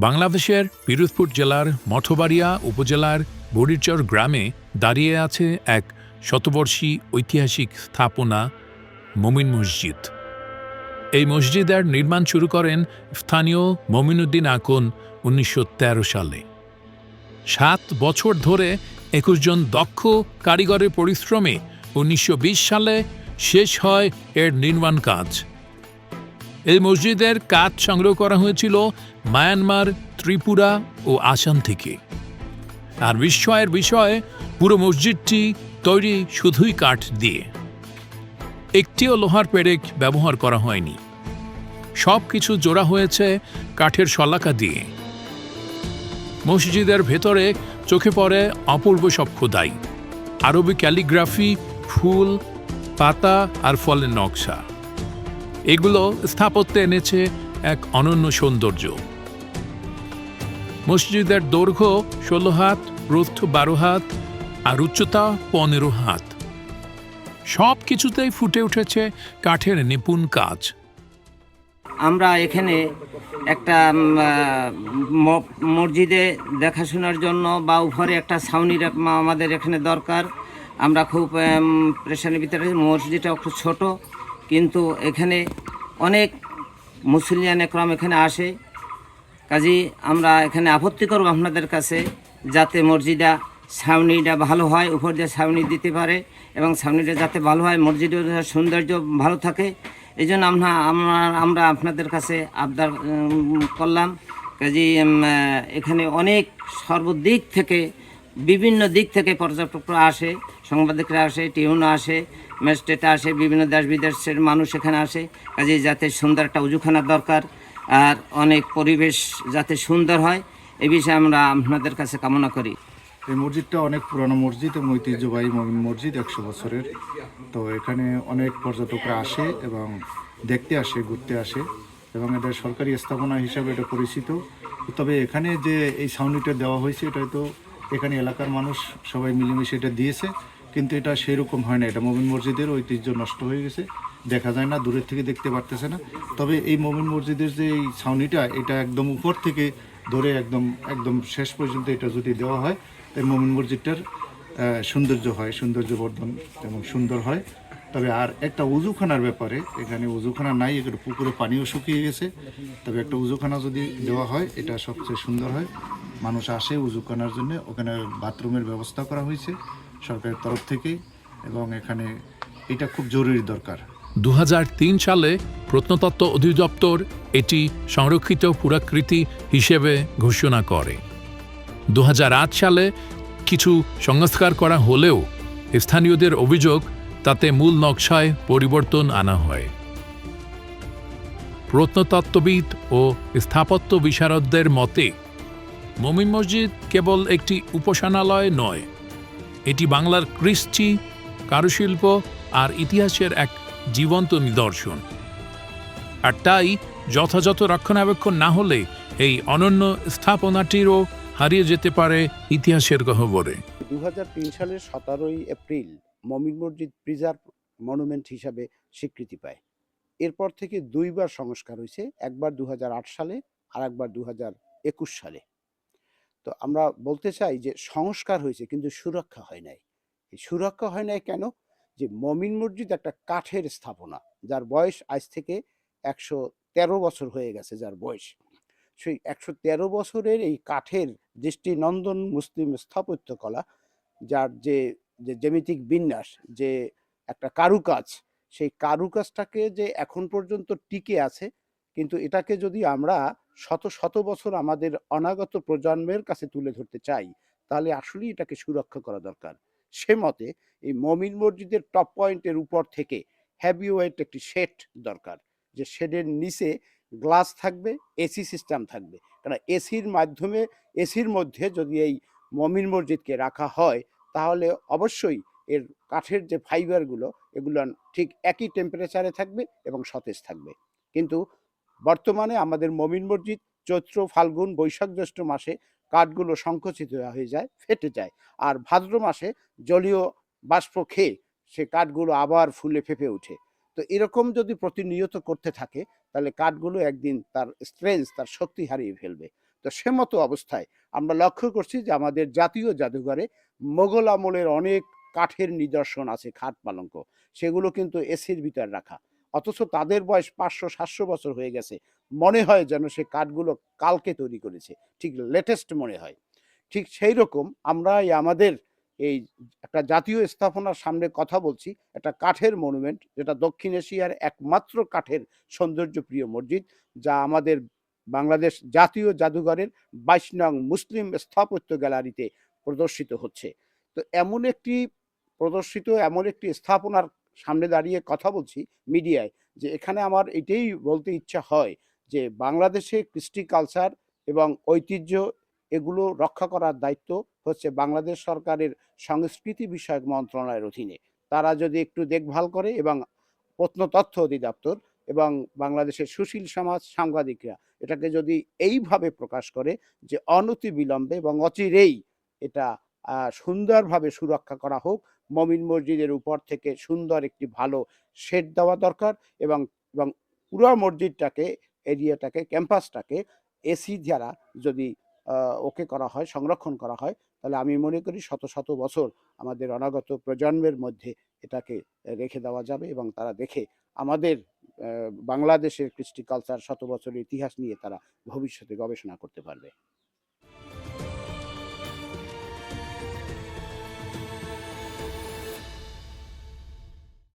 বাংলাদেশের পিরোজপুর জেলার মঠবাড়িয়া উপজেলার বড়িরচর গ্রামে দাঁড়িয়ে আছে এক শতবর্ষী ঐতিহাসিক স্থাপনা মমিন মসজিদ। এই মসজিদের নির্মাণ শুরু করেন স্থানীয় মমিনুদ্দিন আকন উনিশশো তেরো সালে। সাত বছর ধরে একুশ জন দক্ষ কারিগরের পরিশ্রমে উনিশশো বিশ সালে শেষ হয় এর নির্মাণ কাজ। এই মসজিদের কাজ সংগ্রহ করা হয়েছিল মায়ানমার, ত্রিপুরা ও আসাম থেকে। আর বিস্ময়ের বিষয়, পুরো মসজিদটি তৈরি শুধুই কাঠ দিয়ে। একটিও লোহার পেরেক ব্যবহার করা হয়নি। সব কিছু জোড়া হয়েছে কাঠের শলাকা দিয়ে। মসজিদের ভেতরে চোখে পড়ে অপূর্ব সব খোদাই। আরবি ক্যালিগ্রাফি, ফুল, পাতা আর ফলের নকশা। এগুলো স্থাপত্যে এনেছে এক অনন্য সৌন্দর্য। মসজিদের দৈর্ঘ্য ষোলো হাত প্রস্থ বারো হাত আর উচ্চতা পনেরো হাত। সব কিছুতেই ফুটে উঠেছে কাঠের নিপুণ কাজ। আমরা এখানে একটা মসজিদে দেখাশোনার জন্য বা উপরে একটা ছাউনি আমাদের এখানে দরকার। আমরা খুব প্রেশারের ভিতরে মসজিদটা খুব ছোট। কিন্তু এখানে অনেক মুসলিয়ান একরম এখানে আসে। কাজী, আমরা এখানে আপত্তি করব আপনাদের কাছে যাতে মসজিদা ছাউনিটা ভালো হয়, উপর দিয়ে ছাউনি দিতে পারে এবং ছাউনিটা যাতে ভালো হয়, মসজিদের সৌন্দর্য ভালো থাকে। এই জন্য আমরা আমরা আমরা আপনাদের কাছে আবদার করলাম। কাজী এখানে অনেক সর্বদিক থেকে বিভিন্ন দিক থেকে পর্যটকরা আসে, সাংবাদিকরা আসে টিউন আসে, ম্যাজিস্ট্রেট আসে, বিভিন্ন দেশ বিদেশের মানুষ এখানে আসে। কাজে যাতে সুন্দর একটা উজুখানা দরকার আর অনেক পরিবেশ যাতে সুন্দর হয়, এ বিষয়ে আমরা আপনাদের কাছে কামনা করি। এই মসজিদটা অনেক পুরানো মসজিদ এবং ঐতিহ্যবাহী মসজিদ একশো বছরের। তো এখানে অনেক পর্যটকরা আসে এবং দেখতে আসে, ঘুরতে আসে এবং এটা সরকারি স্থাপনা হিসাবে এটা পরিচিত। তবে এখানে যে এই ছাউনিটা দেওয়া হয়েছে এটা তো এখানে এলাকার মানুষ সবাই মিলেমিশে এটা দিয়েছে, কিন্তু এটা সেই রকম হয় না। এটা মমিন মসজিদের ঐতিহ্য নষ্ট হয়ে গেছে। দেখা যায় না, দূরের থেকে দেখতে পারতেছে না। তবে এই মমিন মসজিদের যে এই ছাউনিটা, এটা একদম উপর থেকে ধরে একদম একদম শেষ পর্যন্ত এটা যদি দেওয়া হয় তাই মমিন মসজিদটার সৌন্দর্য হয় সৌন্দর্য বর্ধন এবং সুন্দর হয়। তবে আর একটা উজুখানার ব্যাপারে, এখানে উজুখানা নাই, এখানে পুকুরে পানিও শুকিয়ে গেছে। তবে একটা উজুখানা যদি দেওয়া হয়, এটা সবচেয়ে সুন্দর হয়। মানুষ আসে উজুখানার জন্য। ওখানে বাথরুমের ব্যবস্থা করা হয়েছে সরকারের তরফ থেকে এবং এখানে এটা খুব জরুরি দরকার। দু হাজার তিন সালে প্রত্নতত্ত্ব অধিদপ্তর এটি সংরক্ষিত পুরাকৃতি হিসেবে ঘোষণা করে। দু হাজার আট সালে কিছু সংস্কার করা হলেও স্থানীয়দের অভিযোগ, তাতে মূল নকশায় পরিবর্তন আনা হয়। প্রত্নতত্ত্ববিদ ও স্থাপত্য বিশারদদের মতে মমিন মসজিদ কেবল একটি উপাসনালয় নয়, এটি বাংলার কৃষ্টি, কারুশিল্প আর ইতিহাসের এক জীবন্ত নিদর্শন। আর তাই যথাযথ রক্ষণাবেক্ষণ না হলে এই অনন্য স্থাপনাটিরও হারিয়ে যেতে পারে ইতিহাসের গহ্বরে। দু হাজার তিন সালের সতেরোই এপ্রিল মমিন মসজিদ প্রিজার্ভ মনুমেন্ট হিসাবে স্বীকৃতি পায়। এরপর থেকে দুইবার সংস্কার হয়েছে, একবার দু হাজার আট সালে আর একবার দু হাজার একুশ সালে। তো আমরা বলতে চাই যে সংস্কার হয়েছে, কিন্তু সুরক্ষা হয় নাই। সুরক্ষা হয় নাই কেন? যে মমিন মসজিদ একটা কাঠের স্থাপনা, যার বয়স আজ থেকে একশো তেরো বছর হয়ে গেছে যার বয়স। সেই একশো তেরো বছরের এই কাঠের দৃষ্টিনন্দন মুসলিম স্থাপত্য কলা যার যে যে জ্যামিতিক বিন্যাস, যে একটা কারুকাজ, সেই কারুকাজটাকে যে এখন পর্যন্ত টিকে আছে, কিন্তু এটাকে যদি আমরা শত শত বছর আমাদের অনাগত প্রজন্মের কাছে তুলে ধরতে চাই, তাহলে আসলেই এটাকে সুরক্ষা করা দরকার। সে মতে এই মমিন মসজিদের টপ পয়েন্টের উপর থেকে হ্যাভি ওয়েট একটি শেড দরকার, যে শেডের নিচে গ্লাস থাকবে এসি সিস্টেম থাকবে। কারণ এসির মাধ্যমে এসির মধ্যে যদি এই মমিন মসজিদকে রাখা হয়, তাহলে অবশ্যই এর কাঠের যে ফাইবারগুলো এগুলো ঠিক একই টেম্পারেচারে থাকবে এবং সতেজ থাকবে। কিন্তু বর্তমানে আমাদের মমিন মসজিদ, চৈত্র, ফাল্গুন, বৈশাখ জ্যৈষ্ঠ মাসে কাঠগুলো সংকুচিত হয়ে যায়, ফেটে যায়। আর ভাদ্র মাসে জলীয় বাষ্প খেয়ে সে কাঠগুলো আবার ফুলে ফেপে ওঠে। তো এরকম যদি প্রতিনিয়ত করতে থাকে, তাহলে কাঠগুলো একদিন তার স্ট্রেংথ তার শক্তি হারিয়ে ফেলবে। তো সে মতো অবস্থায় আমরা লক্ষ্য করছি যে আমাদের জাতীয় জাদুঘরে মোগল আমলের অনেক কাঠের নিদর্শন আছে, খাট পালঙ্ক। সেগুলো কিন্তু এসির ভিতর রাখা। অথচ তাদের বয়স পাঁচশো, সাতশো বছর হয়ে গেছে। মনে হয় যেন সে কাঠগুলো কালকে তৈরি করেছে। ঠিক লেটেস্ট মনে হয়। ঠিক সেই রকম আমরা আমাদের এই একটা জাতীয় স্থাপনার সামনে কথা বলছি। একটা কাঠের মনুমেন্ট যেটা দক্ষিণ এশিয়ার একমাত্র কাঠের সৌন্দর্যপ্রিয় মসজিদ, যা আমাদের বাংলাদেশ জাতীয় জাদুঘরের বাইশ নং মুসলিম স্থাপত্য গ্যালারিতে প্রদর্শিত হচ্ছে। তো এমন একটি প্রদর্শিত, এমন একটি স্থাপনার সামনে দাঁড়িয়ে কথা বলছি মিডিয়ায়, যে এখানে আমার এটাই বলতে ইচ্ছা হয় যে বাংলাদেশে কৃষ্টি কালচার এবং ঐতিহ্য এগুলো রক্ষা করার দায়িত্ব হচ্ছে বাংলাদেশ সরকারের সংস্কৃতি বিষয়ক মন্ত্রণালয়ের অধীনে। তারা যদি একটু দেখভাল করে এবং প্রত্নতত্ত্ব অধিদপ্তর এবং বাংলাদেশের সুশীল সমাজ সাংবাদিকরা এটাকে যদি এইভাবে প্রকাশ করে যে অনতি বিলম্বে এবং অচিরেই এটা সুন্দরভাবে সুরক্ষা করা হোক মমিন মসজিদের উপর থেকে সুন্দর একটি ভালো শেড দেওয়া দরকার এবং এবং পুরো মসজিদটাকে, এরিয়াটাকে, ক্যাম্পাসটাকে এসি দ্বারা যদি ওকে করা হয়, সংরক্ষণ করা হয়, তাহলে আমি মনে করি শত শত বছর আমাদের অনাগত প্রজন্মের মধ্যে এটাকে রেখে দেওয়া যাবে এবং তারা দেখে আমাদের বাংলাদেশের কৃষ্টি কালচার শত বছরের ইতিহাস নিয়ে তারা ভবিষ্যতে গবেষণা করতে পারবে।